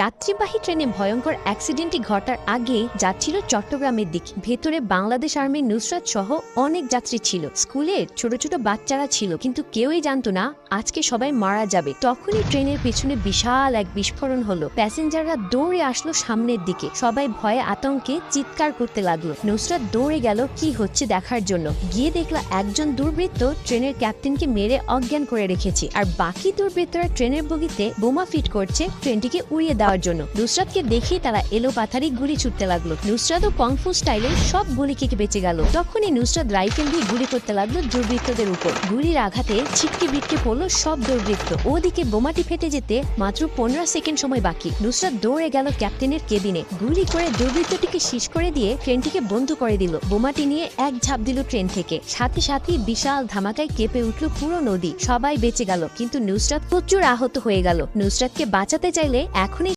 যাত্রীবাহী ট্রেনে ভয়ঙ্কর অ্যাক্সিডেন্টটি ঘটার আগে যাচ্ছিল চট্টগ্রামের দিকে। ভেতরে বাংলাদেশ আর্মির নুসরাত সহ অনেক যাত্রী ছিল। স্কুলের ছোট ছোট বাচ্চারা ছিল, কিন্তু কেউই জানতো না আজকে সবাই মারা যাবে। তখনই ট্রেনের পেছনে বিশাল এক বিস্ফোরণ হলো। প্যাসেঞ্জাররা দৌড়ে আসলো সামনের দিকে। সবাই ভয়ে আতঙ্কে চিৎকার করতে লাগল। নুসরাত দৌড়ে গেল কি হচ্ছে দেখার জন্য। গিয়ে দেখল একজন দুর্বৃত্ত ট্রেনের ক্যাপ্টেনকে মেরে অজ্ঞান করে রেখেছে। আর বাকি দুর্বৃত্তরা ট্রেনের বগিতে বোমা ফিট করছে, ট্রেনটিকে উড়িয়ে দেওয়ার জন্য। নুসরাতকে দেখে তারা এলো পাথারি গুলি ছুটতে লাগল। নুসরাত ও কংফু স্টাইলে সব গুলি খেকে বেঁচে গেল। তখনই নুসরাত রাইফেল দিয়ে গুলি করতে লাগল দুর্বৃত্তদের উপর। গুলির আঘাতে ছিটকে বিটকে পড়ল সব দুর্বৃত্ত। ওদিকে বোমাটি ফেটে যেতে মাত্র পনেরো সেকেন্ড সময় বাকি। নুসরাত দৌড়ে গেল ক্যাপ্টেনের কেবিনে। গুলি করে দুর্বৃত্তটিকে শেষ করে দিয়ে ট্রেনটিকে বন্ধ করে দিল। বোমাটি নিয়ে এক ঝাঁপ দিল ট্রেন থেকে। সাথে সাথে বিশাল ধামাকায় কেঁপে উঠল পুরো নদী। সবাই বেঁচে গেল, কিন্তু নুসরাত প্রচুর আহত হয়ে গেল। নুসরাতকে বাঁচাতে চাইলে এখনই